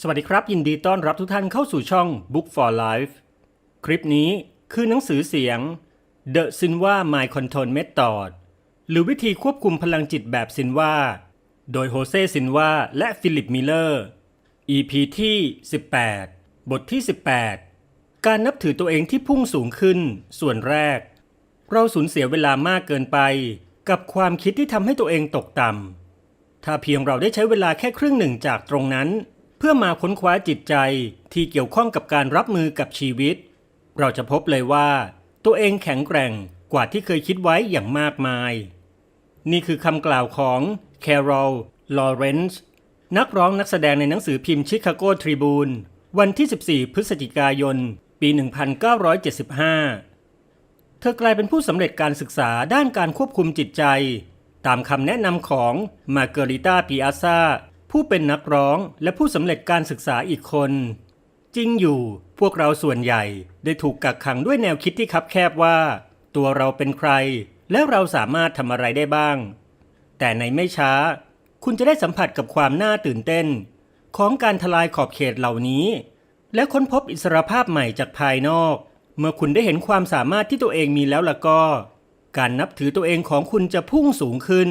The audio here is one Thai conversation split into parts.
สวัสดีครับ ยินดีต้อนรับทุกท่านเข้าสู่ช่อง Book for Life คลิปนี้คือหนังสือเสียง The Sinwa My Control Method หรือวิธีควบคุมพลังจิตแบบซินว่า โดยโฮเซซินว่าและฟิลิปมิลเลอร์ EP ที่ 18 บทที่ 18 การนับถือตัวเองที่พุ่งสูงขึ้น ส่วนแรก เราสูญเสียเวลามากเกินไป กับความคิดที่ทำให้ตัวเองตกต่ำถ้าเพียงเราได้ใช้เวลาแค่ครึ่งหนึ่งจากตรงนั้น พื่อมาค้นคว้าจิตใจที่เกี่ยวข้องกับการรับมือกับชีวิต เราจะพบเลยว่า ตัวเองแข็งแกร่งกว่าที่เคยคิดไว้อย่างมากมาย นี่คือคำกล่าวของแคโรลลอเรนซ์นักร้องนักแสดงในหนังสือพิมพ์ชิคาโกทริบูนวันที่ 14 พฤศจิกายน ปี 1975 เธอกลายเป็นผู้สำเร็จการศึกษาด้านการควบคุมจิตใจ ตามคำแนะนำของมาเกอริต้าปิอาซา ผู้เป็นนักร้องและผู้สำเร็จการศึกษาอีกคน จริงอยู่พวกเราส่วนใหญ่ได้ถูกกักขังด้วยแนวคิดที่คับแคบว่า ตัวเราเป็นใคร และเราสามารถทำอะไรได้บ้าง แต่ในไม่ช้า คุณจะได้สัมผัสกับความน่าตื่นเต้น ของการทลายขอบเขตเหล่านี้ และค้นพบอิสรภาพใหม่จากภายนอก เมื่อคุณได้เห็นความสามารถที่ตัวเองมีแล้วล่ะก็ การนับถือตัวเองของคุณจะพุ่งสูงขึ้น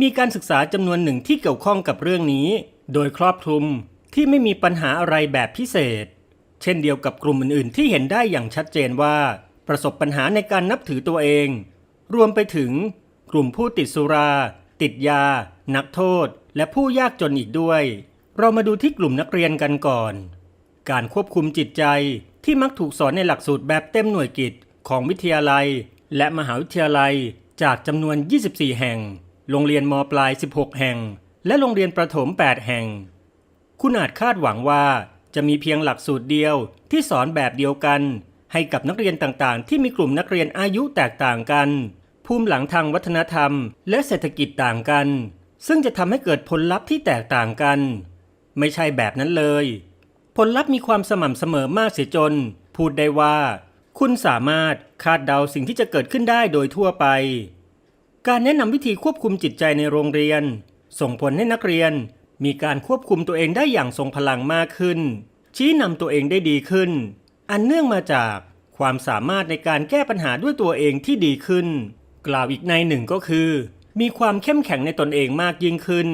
มีการศึกษาจำนวนหนึ่งที่เกี่ยวข้องกับเรื่องนี้ โดยครอบคลุมที่ไม่มีปัญหาอะไรแบบพิเศษ เช่นเดียวกับกลุ่มอื่นๆ ที่เห็นได้อย่างชัดเจนว่า ประสบปัญหาในการนับถือตัวเอง รวมไปถึง กลุ่มผู้ติดสุรา ติดยา นักโทษ และผู้ยากจนอีกด้วย เรามาดูที่กลุ่มนักเรียนกันก่อน การควบคุมจิตใจที่มักถูกสอนในหลักสูตรแบบเต็มหน่วยกิจของวิทยาลัย และมหาวิทยาลัยจากจำนวน 24 แห่ง โรงเรียนมปลาย 16 แห่ง และโรงเรียนประถม 8 แห่ง คุณอาจคาดหวังว่าจะมีเพียงหลักสูตรเดียวที่สอนแบบเดียวกัน ให้กับนักเรียนต่างๆ ที่มีกลุ่มนักเรียนอายุแตกต่างกัน ภูมิหลังทางวัฒนธรรม และเศรษฐกิจต่างกัน ซึ่งจะทำให้เกิดผลลัพธ์ที่แตกต่างกัน ไม่ใช่แบบนั้นเลย ผลลัพธ์มีความสม่ำเสมอมากเสียจน พูดได้ว่า คุณสามารถคาดเดาสิ่งที่จะเกิดขึ้นได้โดยทั่วไป การแนะนำวิธีควบคุมจิตใจในโรงเรียน ส่งผลให้นักเรียน มีการควบคุมตัวเองได้อย่างทรงพลังมากขึ้น ชี้นำตัวเองได้ดีขึ้น อันเนื่องมาจากความสามารถในการแก้ปัญหาด้วยตัวเองที่ดีขึ้น กล่าวอีกในหนึ่งก็คือ มีความเข้มแข็งในตนเองมากยิ่งขึ้น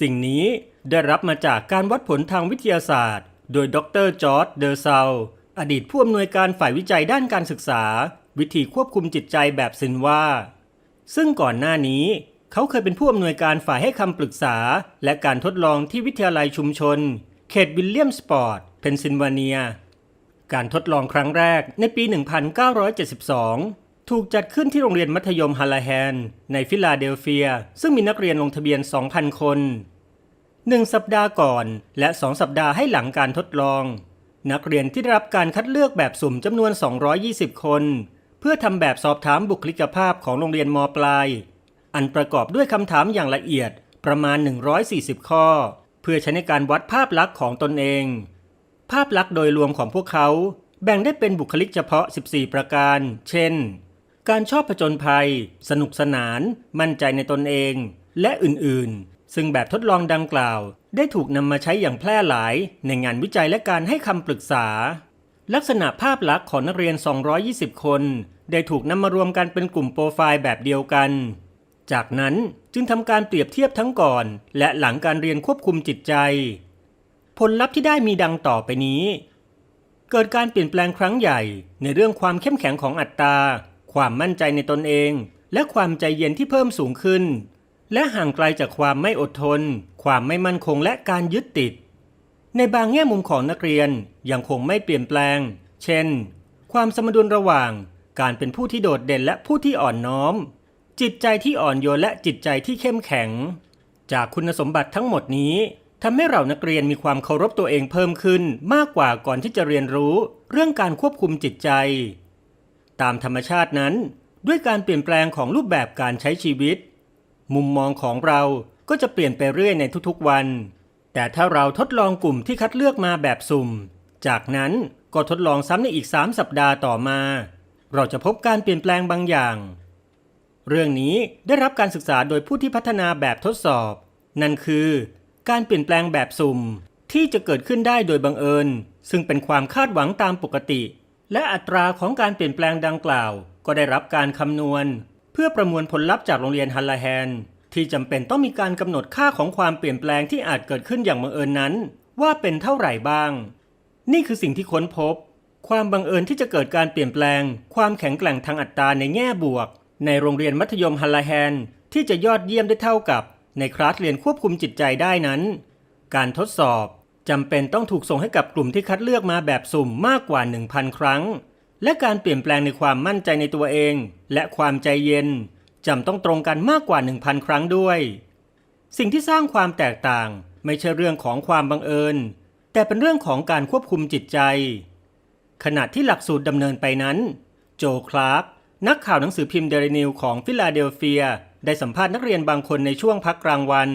สิ่งนี้ได้รับมาจากการวัดผลทางวิทยาศาสตร์ โดยดรจอร์ดเดอร์ซาลอดีตผู้อำนวยการฝ่ายวิจัยด้านการศึกษา วิธีควบคุมจิตใจแบบซินว่า ซึ่งก่อนหน้านี้ เขาเคยเป็นผู้อำนวยการฝ่ายให้คำปรึกษา และการทดลองที่วิทยาลัยชุมชน เขตวิลเลียมสปอร์ต เพนซิลเวเนีย การทดลองครั้งแรกในปี 1972 ถูกจัดขึ้นที่โรงเรียนมัธยมฮาลาแฮน ในฟิลาเดลเฟีย ซึ่งมีนักเรียนลงทะเบียน 2,000 คนหนึ่งสัปดาห์ก่อนและสองสัปดาห์ให้หลังการทดลอง นักเรียนที่ได้รับการคัดเลือกแบบสุ่มจำนวน 220 คน เพื่อทำแบบสอบถามบุคลิกภาพของโรงเรียนมปลาย อันประกอบด้วยคำถามอย่างละเอียดประมาณ 140 ข้อ เพื่อใช้ในการวัดภาพลักษณ์ของตนเอง ภาพลักษณ์โดยรวมของพวกเขา แบ่งได้เป็นบุคลิกเฉพาะ 14 ประการ เช่น การชอบผจญภัย สนุกสนาน มั่นใจในตนเอง และอื่นๆ ซึ่งแบบทดลองดังกล่าว ได้ถูกนำมาใช้อย่างแพร่หลายในงานวิจัยและการให้คำปรึกษา ลักษณะภาพลักษณ์ของนักเรียน 220 คน ได้ถูกนำมารวมกันเป็นกลุ่มโปรไฟล์แบบเดียวกัน จากนั้นจึงทำการเปรียบเทียบทั้งก่อน และหลังการเรียนควบคุมจิตใจ ผลลัพธ์ที่ได้มีดังต่อไปนี้ เกิดการเปลี่ยนแปลงครั้งใหญ่ในเรื่องความเข้มแข็งของอัตตราความมั่นใจในตนเอง และความใจเย็นที่เพิ่มสูงขึ้น และห่างไกลจากความไม่อดทน ความไม่มั่นคงและการยึดติด ในบางแง่มุมของนักเรียนยังคงไม่เปลี่ยนแปลง เช่น ความสมดุลระหว่าง การเป็นผู้ที่โดดเด่นและผู้ที่อ่อนน้อม จิตใจที่อ่อนโยนและจิตใจที่เข้มแข็ง จากคุณสมบัติทั้งหมดนี้ทำให้เรานักเรียนมีความเคารพตัวเองเพิ่มขึ้นมากกว่าก่อนที่จะเรียนรู้เรื่องการควบคุมจิตใจ ตามธรรมชาตินั้น ด้วยการเปลี่ยนแปลงของรูปแบบการใช้ชีวิต มุมมองของเราก็จะเปลี่ยนไปเรื่อยในทุกๆวัน แต่ถ้าเราทดลองกลุ่มที่คัดเลือกมาแบบสุ่ม จากนั้นก็ทดลองซ้ำในอีก 3 สัปดาห์ต่อมา เราจะพบการเปลี่ยนแปลงบางอย่าง เรื่องนี้ได้รับการศึกษาโดยผู้ที่พัฒนาแบบทดสอบ นั่นคือ การเปลี่ยนแปลงแบบสุ่มที่จะเกิดขึ้นได้โดยบังเอิญ ซึ่งเป็นความคาดหวังตามปกติ และอัตราของการเปลี่ยนแปลงดังกล่าว ก็ได้รับการคำนวณ เพื่อประมวลผลลัพธ์จากโรงเรียนฮัลลาแฮน ที่จำเป็นต้องมีการกำหนดค่าของความเปลี่ยนแปลงที่อาจเกิดขึ้นอย่างบังเอิญนั้น ว่าเป็นเท่าไหร่บ้าง นี่คือสิ่งที่ค้นพบ ความบังเอิญที่จะเกิดการเปลี่ยนแปลง ความแข็งแกร่งทางอัตราในแง่บวก ในโรงเรียนมัธยมฮัลลาแฮนที่จะยอดเยี่ยมได้เท่ากับ ในคลาสเรียนควบคุมจิตใจได้นั้น การทดสอบจำเป็นต้องถูกส่งให้กับกลุ่มที่คัดเลือกมาแบบสุ่มมากกว่า 1,000 ครั้ง และการเปลี่ยนแปลงในความมั่นใจในตัวเอง และความใจเย็น จำต้องตรงกันมากกว่า 1,000 ครั้งด้วย สิ่งที่สร้างความแตกต่างไม่ใช่เรื่องของความบังเอิญ แต่เป็นเรื่องของการควบคุมจิตใจ ขณะที่หลักสูตรดำเนินไปนั้น โจคลาร์กนักข่าวหนังสือพิมพ์เดลินิวของฟิลาเดลเฟีย ได้สัมภาษณ์นักเรียนบางคนในช่วงพักกลางวัน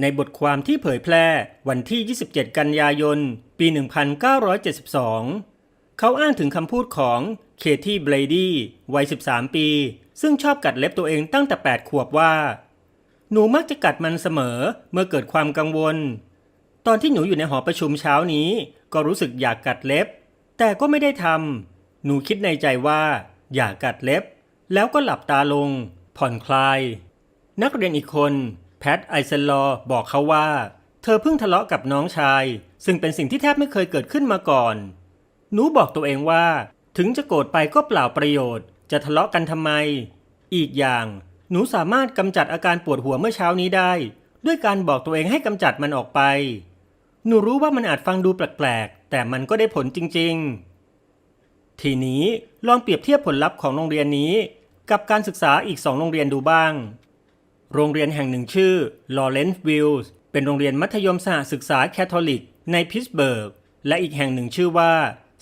ในบทความที่เผยแพร่วันที่ 27 กันยายน ปี 1972 เขาอ้างถึงคำพูดของ เคที่เบลดี้วัย 13 ปี ซึ่งชอบกัดเล็บตัวเองตั้งแต่ 8 ขวบว่า หนูมักจะกัดมันเสมอเมื่อเกิดความกังวล ตอนที่หนูอยู่ในหอประชุมเช้านี้ ก็รู้สึกอยากกัดเล็บ แต่ก็ไม่ได้ทำหนูคิดในใจว่า อยากกัดเล็บ แล้วก็หลับตาลง ผ่อนคลาย นักเรียนอีกคน แพทไอเซนลอบอกเขาว่า เธอเพิ่งทะเลาะกับน้องชาย ซึ่งเป็นสิ่งที่แทบไม่เคยเกิดขึ้นมาก่อนหนูบอกตัวเองว่า ถึงจะโกรธไปก็เปล่าประโยชน์ จะทะเลาะกันทำไม อีกอย่าง หนูสามารถกำจัดอาการปวดหัวเมื่อเช้านี้ได้ ด้วยการบอกตัวเองให้กำจัดมันออกไป หนูรู้ว่ามันอาจฟังดูแปลกๆ แต่มันก็ได้ผลจริง ๆ ทีนี้ลองเปรียบเทียบผลลัพธ์ของโรงเรียนนี้ กับการศึกษาอีกสองโรงเรียนดูบ้าง โรงเรียนแห่งหนึ่งชื่อ Lawrence Views เป็นโรงเรียนมัธยมสหศึกษาแคทอลิกในพิตสเบิร์ก และอีกแห่งหนึ่งชื่อว่า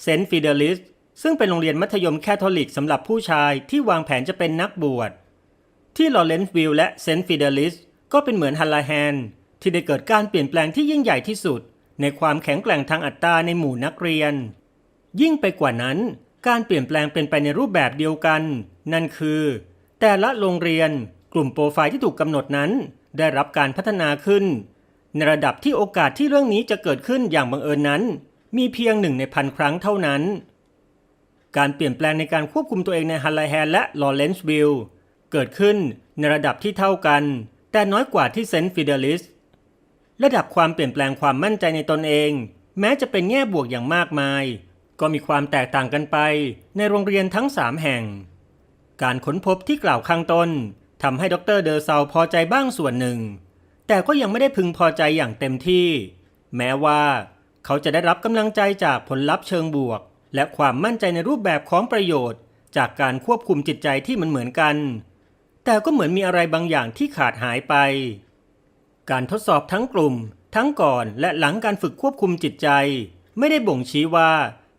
St. Fidelis ซึ่งเป็นโรงเรียนมัธยมแคทอลิกสำหรับผู้ชายที่วางแผนจะเป็นนักบวช ที่ลอเรนซ์วิลและเซนต์ฟิเดลิสก็เป็นเหมือนฮัลลาแฮนที่ได้เกิดการเปลี่ยนแปลงที่ยิ่งใหญ่ที่สุด ในความแข็งแกร่งทางอัตราในหมู่นักเรียน ยิ่งไปกว่านั้นการเปลี่ยนแปลงเป็นไปในรูปแบบเดียวกัน นั่นคือ แต่ละโรงเรียนกลุ่มโปรไฟล์ที่ถูกกำหนดนั้น ได้รับการพัฒนาขึ้น ในระดับที่โอกาสที่เรื่องนี้จะเกิดขึ้นอย่างบังเอิญนั้น มีเพียงหนึ่งในพันครั้งเท่านั้น การเปลี่ยนแปลงในการควบคุมตัวเองในฮัลไลแฮนและลอเรนซ์วิลเกิดขึ้นในระดับที่เท่ากัน แต่น้อยกว่าที่เซนต์ฟิเดลิสระดับความเปลี่ยนแปลงความมั่นใจในตนเอง แม้จะเป็นแง่บวกอย่างมากมาย ก็มีความแตกต่างกันไปในโรงเรียนทั้ง 3 แห่ง การค้นพบที่กล่าวข้างต้นทำให้ดรเดอร์ซาพอใจบ้างส่วนหนึ่ง แต่ก็ยังไม่ได้พึงพอใจอย่างเต็มที่ แม้ว่า เขาจะได้รับกำลังใจจากผลลัพธ์เชิงบวก และความมั่นใจในรูปแบบของประโยชน์ จากการควบคุมจิตใจที่มันเหมือนกัน แต่ก็เหมือนมีอะไรบางอย่างที่ขาดหายไป การทดสอบทั้งกลุ่ม ทั้งก่อนและหลังการฝึกควบคุมจิตใจ ไม่ได้บ่งชี้ว่า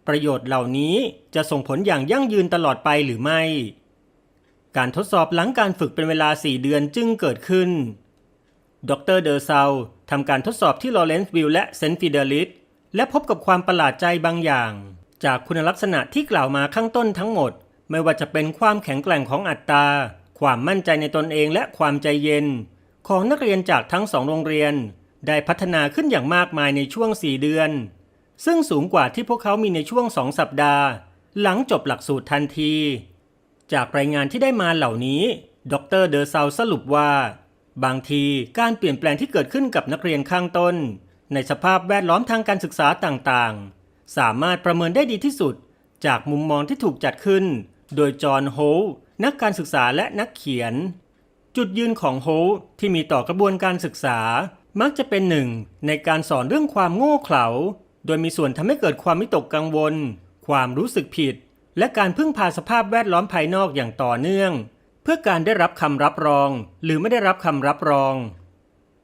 ประโยชน์เหล่านี้จะส่งผลอย่างยั่งยืนตลอดไปหรือไม่ การทดสอบหลังการฝึกเป็นเวลา 4 เดือนจึงเกิดขึ้น ดรเดอร์ซาทำการทดสอบที่ลอเรนซ์วิลและเซนต์ฟิเดลิสและพบกับความประหลาดใจบางอย่าง จากคุณลักษณะที่กล่าวมาข้างต้นทั้งหมด ไม่ว่าจะเป็นความแข็งแกร่งของอัตราความมั่นใจในตนเองและความใจเย็น ของนักเรียนจากทั้งสองโรงเรียน ได้พัฒนาขึ้นอย่างมากมายในช่วง 4 เดือน ซึ่งสูงกว่าที่พวกเขามีในช่วง2สัปดาห์ หลังจบหลักสูตรทันที จากรายงานที่ได้มาเหล่านี้ ดรเดอร์ซาสรุปว่า บางทีการเปลี่ยนแปลงที่เกิดขึ้นกับนักเรียนข้างต้น ในสภาพแวดล้อมทางการศึกษาต่างๆ สามารถประเมินได้ดีที่สุด จากมุมมองที่ถูกจัดขึ้น โดยจอห์นโฮลนักการศึกษาและนักเขียน จุดยืนของโฮลที่มีต่อกระบวนการศึกษา มักจะเป็นหนึ่งในการสอนเรื่องความโง่เขลา โดยมีส่วนทำให้เกิดความวิตกกังวล ความรู้สึกผิด และการพึ่งพาสภาพแวดล้อมภายนอกอย่างต่อเนื่อง เพื่อการได้รับคำรับรอง หรือไม่ได้รับคำรับรอง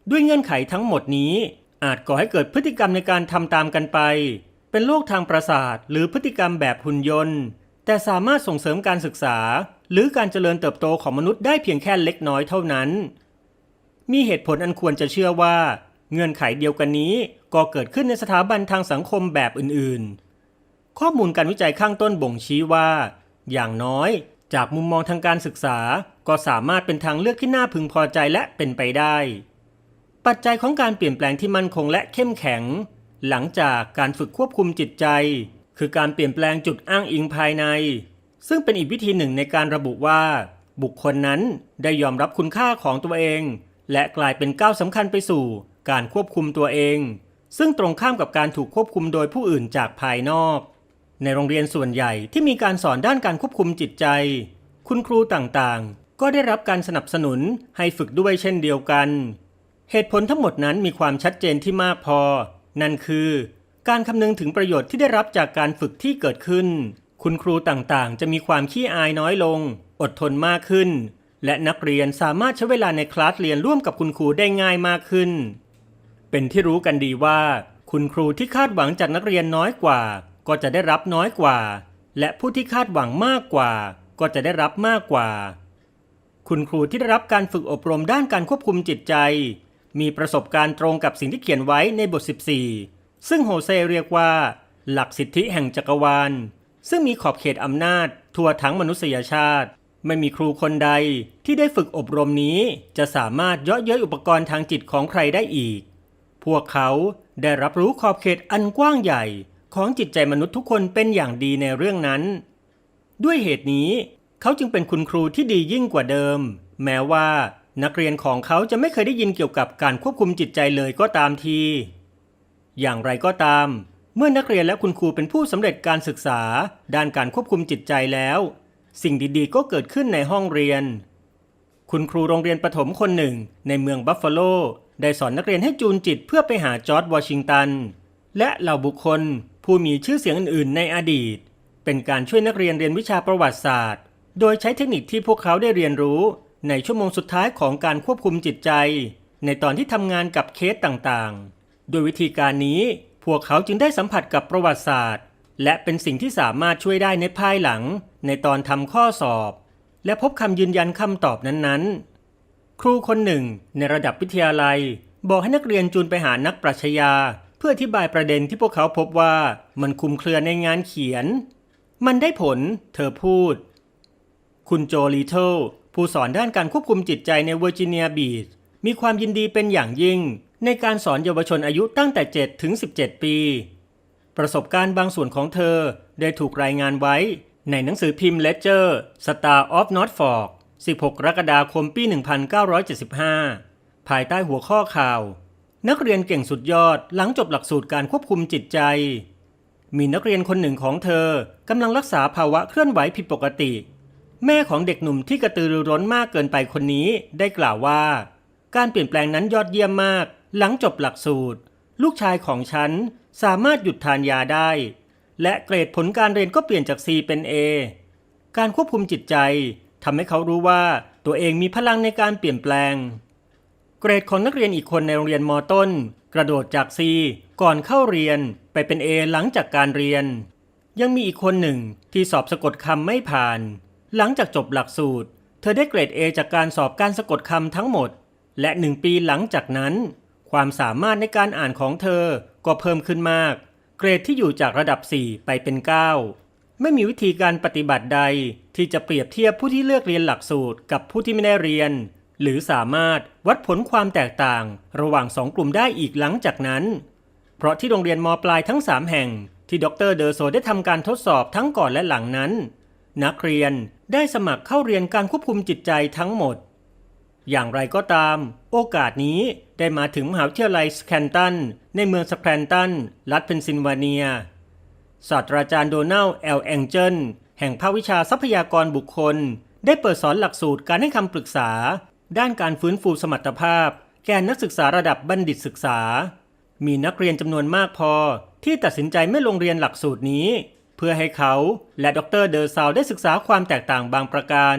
ด้วยเงื่อนไขทั้งหมดนี้อาจก่อให้เกิดพฤติกรรมในการทำตามกันไป เป็นโรคทางประสาทหรือพฤติกรรมแบบหุ่นยนต์ แต่สามารถส่งเสริมการศึกษา หรือการเจริญเติบโตของมนุษย์ได้เพียงแค่เล็กน้อยเท่านั้น มีเหตุผลอันควรจะเชื่อว่า เงื่อนไขเดียวกันนี้ก็เกิดขึ้นในสถาบันทางสังคมแบบอื่นๆ ข้อมูลการวิจัยข้างต้นบ่งชี้ว่า อย่างน้อยจากมุมมองทางการศึกษาก็สามารถเป็นทางเลือกที่น่าพึงพอใจและเป็นไปได้ ปัจจัยของการเปลี่ยนแปลงที่มั่นคงและเข้มแข็ง หลังจากการฝึกควบคุมจิตใจ คือการเปลี่ยนแปลงจุดอ้างอิงภายใน ซึ่งเป็นอีกวิธีหนึ่งในการระบุว่า บุคคลนั้นได้ยอมรับคุณค่าของตัวเอง และกลายเป็นก้าวสำคัญไปสู่ การควบคุมตัวเอง ซึ่งตรงข้ามกับการถูกควบคุมโดยผู้อื่นจากภายนอก ในโรงเรียนส่วนใหญ่ที่มีการสอนด้านการควบคุมจิตใจ คุณครูต่างๆ ก็ได้รับการสนับสนุนให้ฝึกด้วยเช่นเดียวกัน เหตุผลทั้งหมดนั้นมีความชัดเจนที่มากพอ นั่นคือ การคำนึงถึงประโยชน์ที่ได้รับจากการฝึกที่เกิดขึ้น คุณครูต่างๆ จะมีความขี้อายน้อยลง อดทนมากขึ้น และนักเรียนสามารถใช้เวลาในคลาสเรียนร่วมกับคุณครูได้ง่ายมากขึ้น เป็นที่รู้กันดีว่า คุณครูที่คาดหวังจากนักเรียนน้อยกว่า ก็จะได้รับน้อยกว่า และผู้ที่คาดหวังมากกว่า ก็จะได้รับมากกว่า คุณครูที่ได้รับการฝึกอบรมด้านการควบคุมจิตใจ มีประสบการณ์ตรงกับสิ่งที่เขียนไว้ในบท 14 ซึ่งโฮเซเรียกว่า หลักสิทธิแห่งจักรวาล ซึ่งมีขอบเขตอำนาจ ทั่วทั้งมนุษยชาติ ไม่มีครูคนใดที่ได้ฝึกอบรมนี้ จะสามารถเยาะเย้ยอุปกรณ์ทางจิตของใครได้อีก พวกเขาได้รับรู้ขอบเขตอันกว้างใหญ่ของจิตใจมนุษย์ทุกคนเป็นอย่างดีในเรื่องนั้น ด้วยเหตุนี้ เขาจึงเป็นคุณครูที่ดียิ่งกว่าเดิม แม้ว่า นักเรียนของเขาจะไม่เคยได้ยินเกี่ยวกับการควบคุมจิตใจเลยก็ตามที อย่างไรก็ตาม เมื่อนักเรียนและคุณครูเป็นผู้สำเร็จการศึกษา ด้านการควบคุมจิตใจแล้ว สิ่งดีๆ ก็เกิดขึ้นในห้องเรียน คุณครูโรงเรียนประถมคนหนึ่ง ในเมืองบัฟฟาโลได้สอนนักเรียนให้จูนจิตเพื่อไปหาจอร์จวอชิงตัน และเหล่าบุคคล ผู้มีชื่อเสียงอื่นๆ ในอดีต เป็นการช่วยนักเรียนเรียนวิชาประวัติศาสตร์ โดยใช้เทคนิคที่พวกเขาได้เรียนรู้ ในชั่วโมงสุดท้ายของการควบคุมจิตใจ ในตอนที่ทำงานกับเคสต่างๆ โดยวิธีการนี้พวกเขาจึงได้สัมผัสกับประวัติศาสตร์ และเป็นสิ่งที่สามารถช่วยได้ในภายหลัง ในตอนทำข้อสอบ และพบคำยืนยันคำตอบนั้นๆ ครูคนหนึ่ง ในระดับวิทยาลัย บอกให้นักเรียนจูนไปหานักปรัชญา เพื่ออธิบายประเด็นที่พวกเขาพบว่ามันคลุมเครือในงานเขียน มันได้ผล เธอพูด คุณโจลีเทล ผู้สอนด้านการควบคุมจิตใจในเวอร์จิเนียบีชมีความยินดีเป็นอย่างยิ่ง ในการสอนเยาวชนอายุตั้งแต่ 7 ถึง 17 ปี ประสบการณ์บางส่วนของเธอได้ถูกรายงานไว้ในหนังสือพิมพ์ Ledger Star of Norfolk 16กรกฎาคมปี 1975 ภายใต้หัวข้อข่าว นักเรียนเก่งสุดยอดหลังจบหลักสูตรการควบคุมจิตใจ มีนักเรียนคนหนึ่งของเธอกำลังรักษาภาวะเคลื่อนไหวผิดปกติ แม่ของเด็กหนุ่มที่กระตือรือร้นมากเกินไปคนนี้ได้กล่าวว่า การเปลี่ยนแปลงนั้นยอดเยี่ยมมาก หลังจบหลักสูตร ลูกชายของฉันสามารถหยุดทานยาได้ และเกรดผลการเรียนก็เปลี่ยนจาก C เป็น A การควบคุมจิตใจทำให้เขารู้ว่าตัวเองมีพลังในการเปลี่ยนแปลง เกรดของนักเรียนอีกคนในโรงเรียนมอต้น กระโดดจาก C ก่อนเข้าเรียนไปเป็น A หลังจากการเรียน ยังมีอีกคนหนึ่งที่สอบสะกดคำไม่ผ่าน หลังจากจบหลักสูตร เธอได้เกรด A จากการสอบการสะกดคำทั้งหมด และหนึ่งปีหลังจากนั้น ความสามารถในการอ่านของเธอก็เพิ่มขึ้นมาก เกรดที่อยู่จากระดับ 4 ไปเป็น 9 ไม่มีวิธีการปฏิบัติใด ที่จะเปรียบเทียบผู้ที่เลือกเรียนหลักสูตรกับผู้ที่ไม่ได้เรียน หรือสามารถวัดผลความแตกต่างระหว่างสองกลุ่มได้อีกหลังจากนั้น เพราะที่โรงเรียนมปลายทั้ง 3 แห่งที่ดรเดอโซได้ทำการทดสอบทั้งก่อนและหลังนั้น นักเรียนได้สมัครเข้าเรียนการควบคุมจิตใจทั้งหมด อย่างไรก็ตาม โอกาสนี้ได้มาถึงมหาวิทยาลัยสแคนตัน ในเมืองสแคนตัน รัฐเพนซิลเวเนีย ศาสตราจารย์โดนัลด์แอลแองเจลแห่งภาควิชาทรัพยากรบุคคล ได้เปิดสอนหลักสูตรการให้คำปรึกษา ด้านการฟื้นฟูสมรรถภาพ แก่นักศึกษาระดับบัณฑิตศึกษา มีนักเรียนจำนวนมากพอที่ตัดสินใจไม่ลงเรียนหลักสูตรนี้ เพื่อให้เขาและดรเดอร์ซาวได้ศึกษาความแตกต่างบางประการ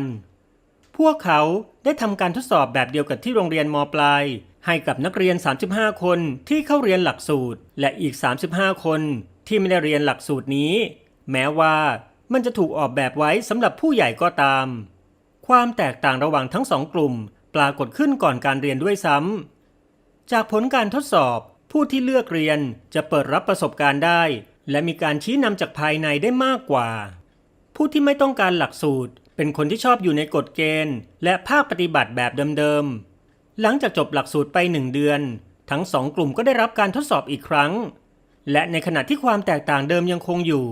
พวกเขาได้ทำการทดสอบแบบเดียวกับที่โรงเรียนมปลาย ให้กับนักเรียน 35 คนที่เข้าเรียนหลักสูตร และอีก 35 คนที่ไม่ได้เรียนหลักสูตรนี้ แม้ว่ามันจะถูกออกแบบไว้สำหรับผู้ใหญ่ก็ตาม ความแตกต่างระหว่างทั้งสองกลุ่ม ปรากฏขึ้นก่อนการเรียนด้วยซ้ำจากผลการทดสอบผู้ที่เลือกเรียนจะเปิดรับประสบการณ์ได้ และมีการชี้นำจากภายในได้มากกว่า ผู้ที่ไม่ต้องการหลักสูตร เป็นคนที่ชอบอยู่ในกฎเกณฑ์ และภาคปฏิบัติแบบเดิมๆ หลังจากจบหลักสูตรไปหนึ่งเดือน ทั้งสองกลุ่มก็ได้รับการทดสอบอีกครั้ง และในขณะที่ความแตกต่างเดิมยังคงอยู่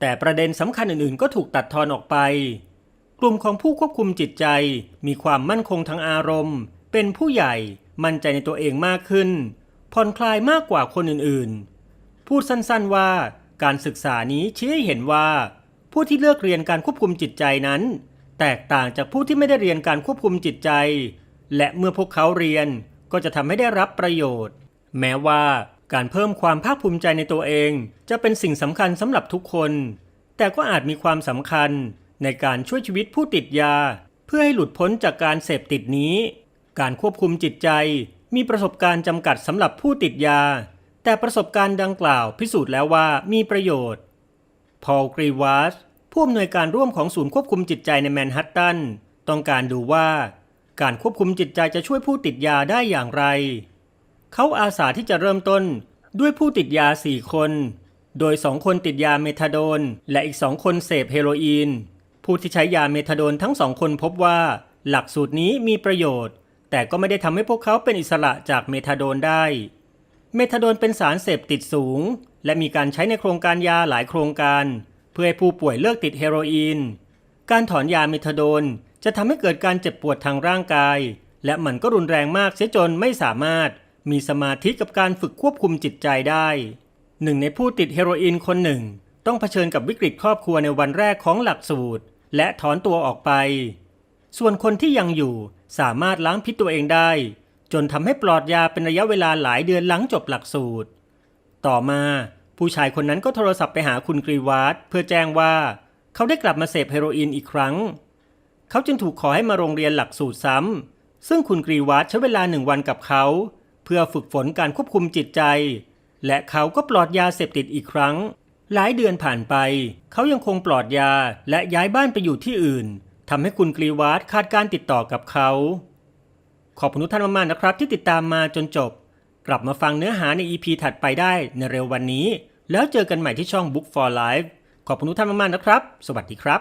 แต่ประเด็นสำคัญอื่นๆ ก็ถูกตัดทอนออกไป กลุ่มของผู้ควบคุมจิตใจ มีความมั่นคงทางอารมณ์ เป็นผู้ใหญ่ มั่นใจในตัวเองมากขึ้น ผ่อนคลายมากกว่าคนอื่นๆ พูดสั้นๆว่า การศึกษานี้ชี้ให้เห็นว่า ผู้ที่เลือกเรียนการควบคุมจิตใจนั้น แตกต่างจากผู้ที่ไม่ได้เรียนการควบคุมจิตใจ และเมื่อพวกเขาเรียนก็จะทำให้ได้รับประโยชน์ แม้ว่าการเพิ่มความภาคภูมิใจในตัวเอง จะเป็นสิ่งสำคัญสำหรับทุกคน แต่ก็อาจมีความสำคัญในการช่วยชีวิตผู้ติดยา เพื่อให้หลุดพ้นจากการเสพติดนี้ การควบคุมจิตใจมีประสบการณ์จำกัดสำหรับผู้ติดยา แต่ประสบการณ์ดังกล่าวพิสูจน์แล้วว่ามีประโยชน์ พอลกรีวาสผู้อำนวยการร่วมของศูนย์ควบคุมจิตใจในแมนฮัตตันต้องการดูว่า การควบคุมจิตใจจะช่วยผู้ติดยาได้อย่างไร เขาอาสาที่จะเริ่มต้นด้วยผู้ติดยา4คน โดย2คนติดยาเมทาโดน และอีก2คนเสพเฮโรอีน ผู้ที่ใช้ยาเมทาโดนทั้งสองคนพบว่า หลักสูตรนี้มีประโยชน์ แต่ก็ไม่ได้ทำให้พวกเขาเป็นอิสระจากเมทาโดนได้ เมทาโดนเป็นสารเสพติดสูง และมีการใช้ในโครงการยาหลายโครงการ เพื่อให้ผู้ป่วยเลิกติดเฮโรอีน การถอนยาเมทาโดนจะทำให้เกิดการเจ็บปวดทางร่างกาย และมันก็รุนแรงมากเสียจนไม่สามารถมีสมาธิกับการฝึกควบคุมจิตใจได้ หนึ่งในผู้ติดเฮโรอีนคนหนึ่ง ต้องเผชิญกับวิกฤตครอบครัวในวันแรกของหลักสูตร และถอนตัวออกไป ส่วนคนที่ยังอยู่สามารถล้างพิษตัวเองได้ จนทำให้ปลอดยาเป็นระยะเวลาหลายเดือนหลังจบหลักสูตร ต่อมาผู้ชายคนนั้นก็โทรศัพท์ไปหาคุณกรีวาร์ดเพื่อแจ้งว่าเขาได้กลับมาเสพเฮโรอีนอีกครั้ง เขาจึงถูกขอให้มาโรงเรียนหลักสูตรซ้ำซึ่งคุณกรีวาร์ดใช้เวลาหนึ่งวันกับเขา เพื่อฝึกฝนการควบคุมจิตใจ และเขาก็ปลอดยาเสพติดอีกครั้ง หลายเดือนผ่านไป เขายังคงปลอดยาและย้ายบ้านไปอยู่ที่อื่นทำให้คุณกรีวาร์ดขาดการติดต่อกับเขา ขอบคุณทุกท่านมากๆนะครับ ที่ติดตามมาจนจบ กลับมาฟังเนื้อหาใน EP ถัดไปได้ในเร็ววันนี้ แล้วเจอกันใหม่ที่ช่อง Book for Life ขอบคุณทุกท่านมากๆนะครับ สวัสดีครับ